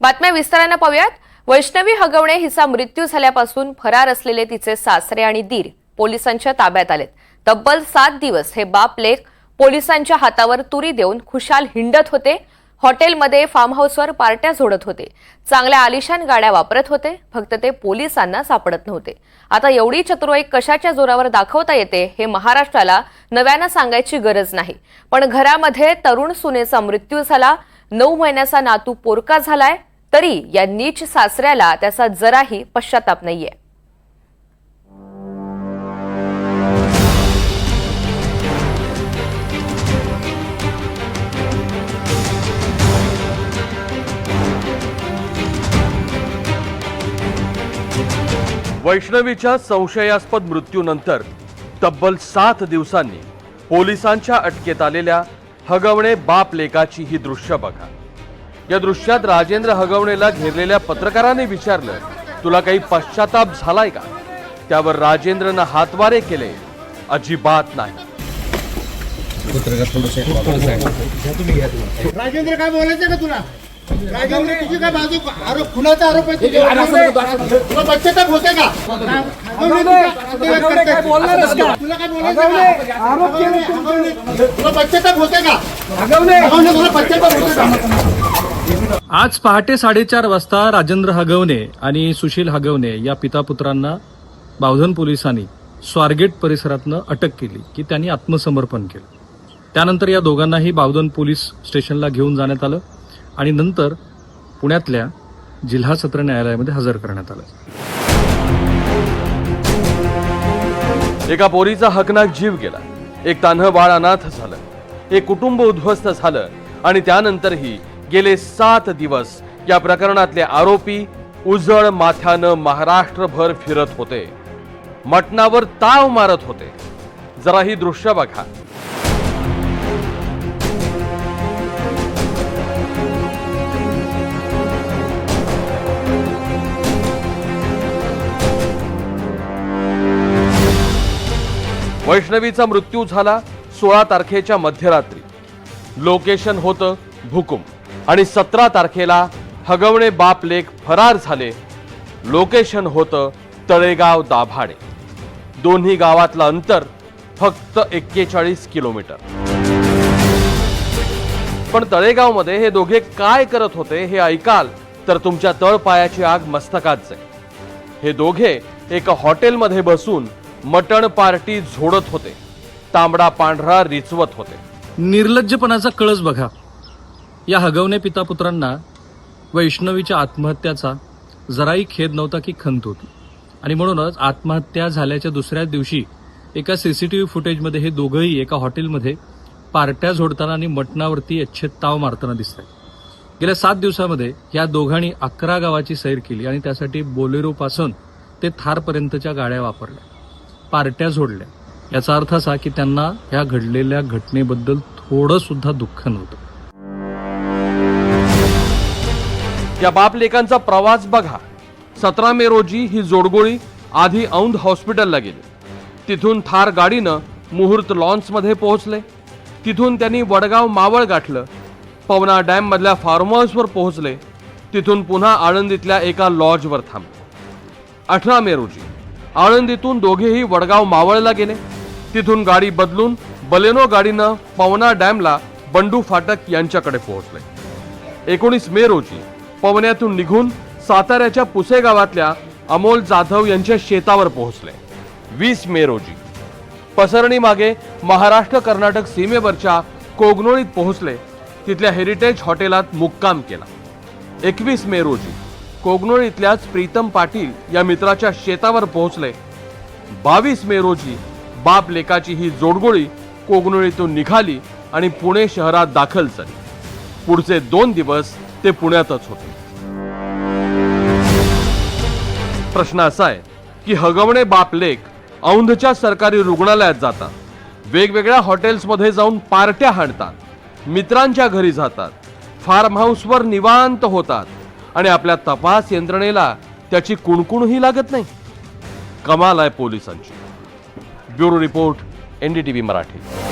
बातम्या विस्तारानं पाहूयात. वैष्णवी हगवणे हिचा मृत्यू झाल्यापासून फरार असलेले तिचे सासरे आणि दीर पोलिसांच्या ताब्यात आलेत. तब्बल सात दिवस हे बाप लेख पोलिसांच्या हातावर तुरी देऊन खुशाल हिंडत होते. हॉटेलमध्ये फार्म हाऊसवर पार्ट्या झोडत होते. चांगल्या आलिशान गाड्या वापरत होते. फक्त ते पोलिसांना सापडत नव्हते. आता एवढी चतुराई कशाच्या जोरावर दाखवता येते हे महाराष्ट्राला नव्यानं सांगायची गरज नाही. पण घरामध्ये तरुण सुनेचा मृत्यू झाला. नऊ महिन्याचा नातू पोरका झालाय तरी या नीच सासऱ्याला त्याचा जराही पश्चाताप नाहीये. वैष्णवीच्या संशयास्पद मृत्यूनंतर तब्बल सात दिवसांनी पोलिसांच्या अटकेत आलेल्या हगवणे बाप लेकाची ही दृश्य बघा. या दृश्यात राजेंद्र हगवणेला घेरलेल्या पत्रकाराने विचारलं तुला काही पश्चाताप झालाय का? त्यावर राजेंद्रनं हातवारे केले. अजिबात नाही. राजेंद्र काय बोलायचं का तुला? राजेंद्र तुझी काय बाजू आरोप खुनाचा आरोप आहे? तुझ्यावर. तुला पश्चाताप होते का? तुला काय बोलायचं का? तुला पश्चाताप होते का? हगवणे, तुला पश्चाताप होते का? आज पहाटे साडेचार वाजता राजेंद्र हगवणे आणि सुशील हगवणे या पिता पुत्रांना बावधन पोलिसांनी स्वारगेट परिसरातनं अटक केली की त्यांनी आत्मसमर्पण केलं. त्यानंतर या दोघांनाही बावधन पोलीस स्टेशनला घेऊन जाण्यात आलं. आणि नंतर पुण्यातल्या जिल्हा सत्र न्यायालयामध्ये हजर करण्यात आलं. एका पोरीचा हकनाक जीव गेला. एक तान्ह बाळ अनाथ झालं. एक कुटुंब उद्ध्वस्त झालं. आणि त्यानंतरही गेले सात दिवस या प्रकरणातले आरोपी उजळ माथ्यानं महाराष्ट्रभर फिरत होते. मटणावर ताव मारत होते. जरा ही दृश्य बघा. वैष्णवीचा मृत्यू झाला सोळा तारखेच्या मध्यरात्री. लोकेशन होतं भुकुम. आणि सतरा तारखेला हगवणे बाप लेख फरार झाले. लोकेशन होतं तळेगाव दाभाडे. दोन्ही गावातलं अंतर फक्त एक्केचाळीस किलोमीटर. पण तळेगावमध्ये हे दोघे काय करत होते हे ऐकाल तर तुमच्या तळपायाची आग मस्तकात जाईल. हे दोघे एका हॉटेलमध्ये बसून मटण पार्टी झोडत होते. तांबडा पांढरा रिचवत होते. निर्लज्जपणाचा कळस बघा. या हगवणे पिता पुत्रांना वैष्णवीच्या आत्महत्याचा जराही खेद नव्हता की खंत होती. आणि म्हणूनच आत्महत्या झाल्याच्या दुसऱ्याच दिवशी एका सीसीटीव्ही फुटेजमध्ये हे दोघंही एका हॉटेलमध्ये पार्ट्या झोडताना आणि मटणावरती अच्छेद ताव मारताना दिसत आहेत गेल्या सात दिवसामध्ये या दोघांनी अकरा गावाची सैर केली आणि त्यासाठी बोलेरोपासून ते थारपर्यंतच्या गाड्या वापरल्या. पार्ट्या झोडल्या याचा अर्थ असा की त्यांना ह्या घडलेल्या घटनेबद्दल थोडं सुद्धा दुःख नव्हतं. या बापलेखांचा प्रवास बघा. सतरा मे रोजी ही जोडगोळी आधी औंध हॉस्पिटलला गेली. तिथून थार गाडीनं मुहूर्त लॉन्समध्ये पोहोचले. तिथून त्यांनी वडगाव मावळ गाठलं. पवना डॅम मधल्या फार्म हाऊसवर पोहोचले. तिथून पुन्हा आळंदीतल्या एका लॉजवर थांबले. अठरा मे रोजी आळंदीतून दोघेही वडगाव मावळला गेले. तिथून गाडी बदलून बलेनो गाडीनं पवना डॅमला बंडू फाटक यांच्याकडे पोहोचले. एकोणीस मे रोजी पवन्यातून निघून साताऱ्याच्या पुसे गावातल्या अमोल जाधव यांच्या शेतावर पोहोचले. वीस मे रोजी पसरणी मागे महाराष्ट्र कर्नाटक सीमेवरच्या कोगनोळीत पोहोचले. तिथल्या हेरिटेज हॉटेलात मुक्काम केला. एकवीस मे रोजी कोगनोळीतल्याच प्रीतम पाटील या मित्राच्या शेतावर पोहोचले. बावीस मे रोजी बाप लेकाची ही जोडगोळी कोगनोळीतून निघाली आणि पुणे शहरात दाखल झाली. पुढचे दोन दिवस ते पुण्यातच होते. प्रश्न असा आहे की हगवणे बाप लेक औंधच्या सरकारी रुग्णालयात जातात. वेगवेगळ्या हॉटेल्समध्ये जाऊन पार्ट्या हाणतात. मित्रांच्या घरी जातात. फार्म हाऊसवर निवांत होतात. आणि आपल्या तपास यंत्रणेला त्याची कुणकुणही लागत नाही. कमाल आहे पोलिसांची. Bureau report NDTV Marathi.